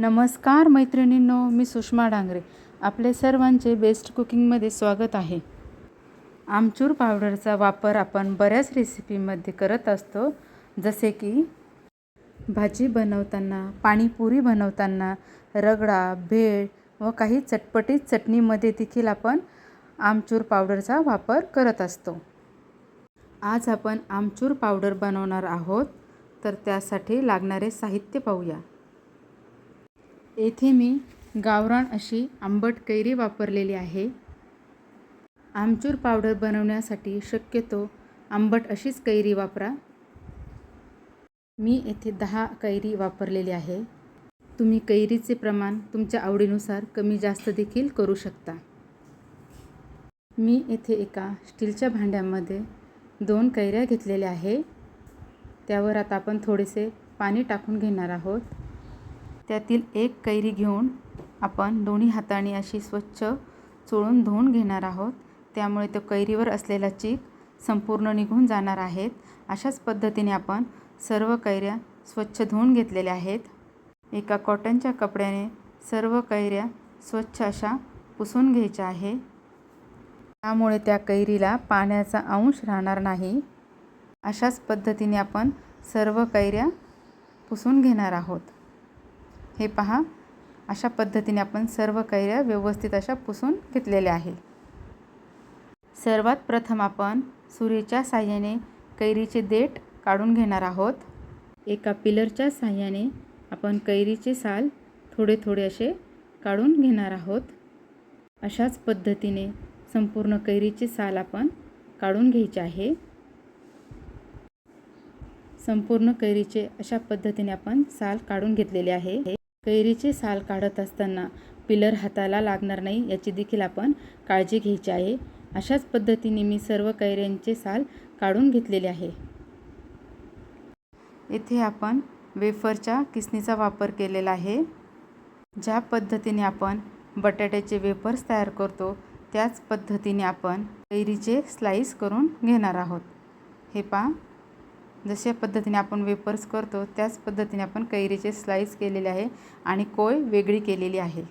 नमस्कार मैत्रिणींनो मी सुषमा डांगरे. आपले सर्वांचे बेस्ट कुकिंगमध्ये स्वागत आहे. आमचूर पावडरचा वापर आपण बऱ्याच रेसिपीमध्ये करत असतो. जसे की भाजी बनवताना पाणीपुरी बनवताना रगडा भेळ व काही चटपटीत चटणीमध्ये देखील आपण आमचूर पावडरचा वापर करत असतो. आज आपण आमचूर पावडर बनवणार आहोत. तर त्यासाठी लागणारे साहित्य पाहूया. येथे मी गावरान अशी आंबट कैरी वापरलेली आहे. आमचूर पावडर बनवण्यासाठी शक्यतो आंबट अशीच कैरी वापरा. मी येथे दहा कैरी वापरलेली आहे. तुम्ही कैरीचे प्रमाण तुमच्या आवडीनुसार कमी जास्त देखील करू शकता. मी येथे एका स्टीलच्या भांड्यामध्ये दोन कैऱ्या घेतलेल्या आहे. त्यावर आता आपण थोडेसे पाणी टाकून घेणार आहोत. त्यातील एक कैरी घेऊन आपण दोन्ही हाताने अशी स्वच्छ चोळून धुवून घेणार आहोत. त्यामुळे तो कैरीवर असलेला चीक संपूर्ण निघून जाणार आहेत. अशाच पद्धतीने आपण सर्व कैऱ्या स्वच्छ धुवून घेतलेल्या आहेत. एका कॉटनच्या कपड्याने सर्व कैऱ्या स्वच्छ अशा पुसून घ्यायच्या आहे. त्यामुळे त्या कैरीला पाण्याचा अंश राहणार नाही. अशाच पद्धतीने आपण सर्व कैऱ्या पुसून घेणार आहोत. हे पहा. अशा पद्धतीने आपण सर्व कैऱ्या व्यवस्थित अशा पुसून घेतलेल्या आहे सर्वात प्रथम आपण सुरीच्या साह्याने कैरीचे देठ काढून घेणार आहोत. एका पिलरच्या साह्याने आपण कैरीचे साल थोडे थोडे असे काढून घेणार आहोत. अशाच पद्धतीने संपूर्ण कैरीचे साल आपण काढून घ्यायचे आहे. संपूर्ण कैरीचे अशा पद्धतीने आपण साल काढून घेतलेले आहे. कैरीचे साल काढत असताना पिलर हाताला लागणार नाही याची देखील आपण काळजी घ्यायची आहे. अशाच पद्धतीने मी सर्व कैऱ्यांचे साल काढून घेतलेले आहे. येथे आपण वेफरच्या किसणीचा वापर केलेला आहे. ज्या पद्धतीने आपण बटाट्याचे वेफर्स तयार करतो त्याच पद्धतीने आपण कैरीचे स्लाईस करून घेणार आहोत. हे पहा. जशा पद्धतीने आपण वेपर्स करतो त्याच पद्धतीने आपण कैरीचे स्लाईस केलेले आहे आणि कोय वेगळी केलेली आहे.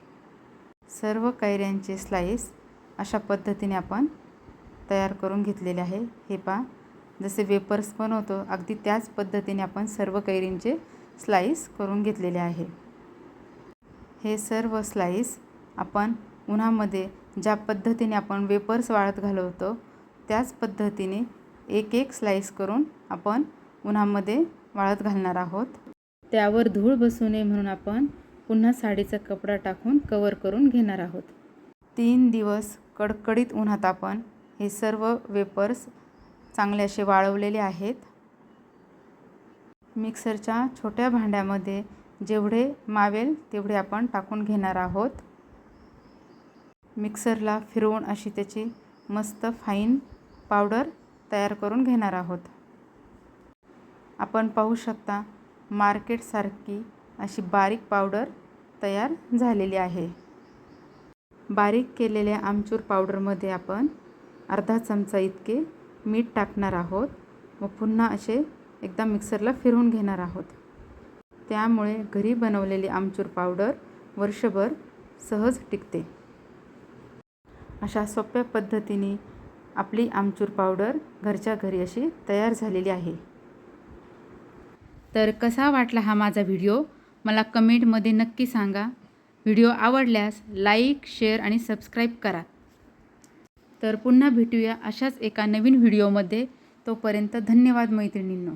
सर्व कैऱ्यांचे स्लाईस अशा पद्धतीने आपण तयार करून घेतलेले आहे. हे पहा जसे वेपर्स बनवतो अगदी त्याच पद्धतीने आपण सर्व कैरींचे स्लाईस करून घेतलेले आहे. हे सर्व स्लाईस आपण उन्हामध्ये ज्या पद्धतीने आपण वेपर्स वाळत घालवतो त्याच पद्धतीने एक एक स्लाईस करून आपण उन्हामध्ये वाळत घालणार आहोत. त्यावर धूळ बसू नये म्हणून आपण पुन्हा साडीचा कपडा टाकून कवर करून घेणार आहोत. तीन दिवस कडकडीत उन्हात आपण हे सर्व वेपर्स चांगले असे वाळवलेले आहेत. मिक्सरच्या छोट्या भांड्यामध्ये जेवढे मावेल तेवढे आपण टाकून घेणार आहोत. मिक्सरला फिरवून अशी त्याची मस्त फाईन पावडर तयार करून घेणार आहोत. आपण पाहू शकता मार्केटसारखी अशी बारीक पावडर तयार झालेली आहे. बारीक केलेल्या आमचूर पावडरमध्ये आपण अर्धा चमचा इतके मीठ टाकणार आहोत व पुन्हा असे एकदा मिक्सरला फिरवून घेणार आहोत. त्यामुळे घरी बनवलेली आमचूर पावडर वर्षभर सहज टिकते. अशा सोप्या पद्धतीने आपली आमचूर पावडर घरच्या घरी अशी तयार झालेली आहे. तर कसा वाटला हा माझा व्हिडिओ? मला कमेंटमध्ये नक्की सांगा. व्हिडिओ आवडल्यास लाईक शेअर आणि सबस्क्राईब करा. तर पुन्हा भेटूया अशाच एका नवीन व्हिडिओमध्ये. तोपर्यंत धन्यवाद मैत्रिणींनो.